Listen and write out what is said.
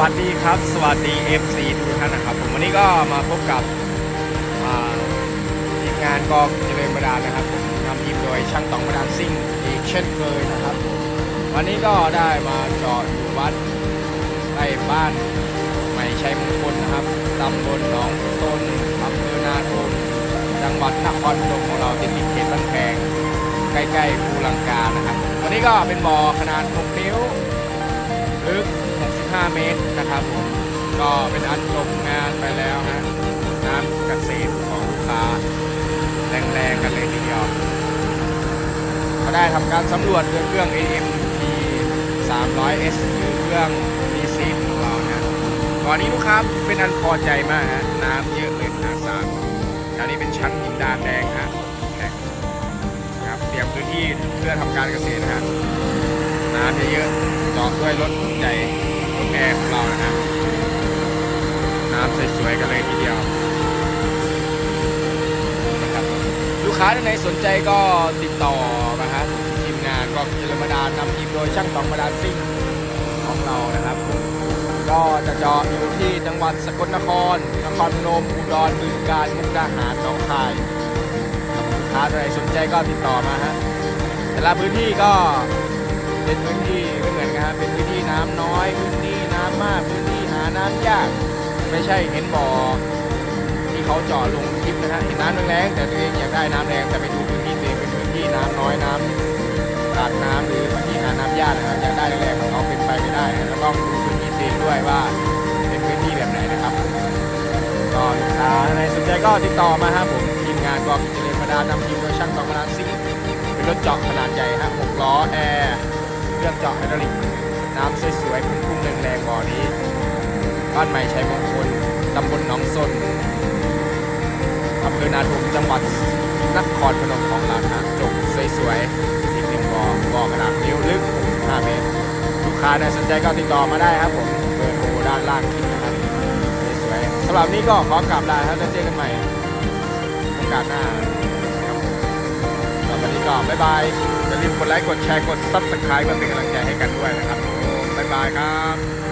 วัสดีครับ สวัสดี FC ทุกท่านนะครับ ผมวันนี้ก็มาพบกับอ่าทีมงานกองเจริญบดานะครับผมนำทีมโดยช่างตองบดาลซิ่งอีกเช่นเคยนะครับผมวันนี้ก็ได้มาจอดอยู่วัดใกล้บ้านใหม่ชัยมงคลนะครับตำบลหนองต้นอำเภอนาทมจังหวัดนครพนมของเราติดติดเขตบ้านแพงใกล้ๆภูลังกานะครับ วันนี้ก็เป็นบ่อขนาด6นิ้วลึก 5 เมตรนะครับผมก็เป็นอันจบงานไปแล้วฮะน้ำเกษตรของฟ้าแรงๆกันเลยทีเดียวก็ได้ทำการสำรวจด้วยเครื่อง AMP 300S หรือเครื่อง DC ของเรานะก่อนนี้ลูกค้าเป็นอันพอใจมากฮะน้ำเยอะเลยมหาศาลแถวนี้เป็นชั้นหินดานแดงฮะแข็งนะครับเตรียมพื้นที่เพื่อทำการเกษตรนะฮะน้ำเยอะๆจอดด้วยรถใหญ่ รถแอร์ของเรานะฮะน้ำสวยๆกันเลยทีเดียวนะครับลูกค้าท่านไหนสนใจก็ติดต่อมาฮะทีมงานก็เจริญมาดานนำทีมโดยช่างตองมาดานซิ่งของเรานะครับ ก็จะจาะอยู่ที่จังหวัดสกลนครนครพนมอุดรบึงกาฬมุกดาหารหนองคายลูกค้าท่านไหนสนใจก็ติดต่อมาฮะแต่ละพื้นที่ก็เป็นพื้นที่ไม่เหมือนกันครับเป็นพื้นที่น้ำน้อยพื้นที่ มากพื้นที่หาน้ำยาก ไม่ใช่เห็นบ่อที่เขาเจาะลงคลิปนะฮะเห็นน้ำแรงแต่ตัวเองอยากได้น้ำแรงแต่ไปดูพื้นที่ตัวเองเป็นพื้นที่น้ำน้อยน้ำขาดน้ำหรือพื้นที่หาน้ำยากนะครับอยากได้แรงๆของเขาเป็นไปไม่ได้นะแล้วต้องดูพื้นที่ตัวเองด้วยว่าเป็นพื้นที่แบบไหนนะครับก็ลูกค้าในสนใจก็ติดต่อมาครับผมทีมงานกองเจริญมาดานำทีมโดยช่างกองมาดาซิ่งเป็นรถเจาะขนาดใหญ่ฮะ6ล้อแอร์เครื่องเจาะไฮดรอลิก น้ำสวยๆพุ่งๆแรงๆบ่อนี้ บ้านใหม่ชัยมงคลตำบลหนองซนอำเภอนาทุมจังหวัดนครพนมของเรานะจบสวยๆอีกหนึ่งบ่อบ่อขนาดนิ้วลึก 5 เมตร ลูกค้าเนี่สนใจก็ติดต่อมาได้ครับผมเบอร์โทรด้านล่างคลิปนะครับสวยๆสำหรับนี้ก็ขอกลับลาครับแล้วเจอกันใหม่โอกาสหน้าครัสำหรับวันนี้ก็บ๊ายบายอย่าลืมกดไลค์กดแชร์กด Subscribe เพื่อเป็นกำลังใจให้กันด้วยนะครับายบายครับ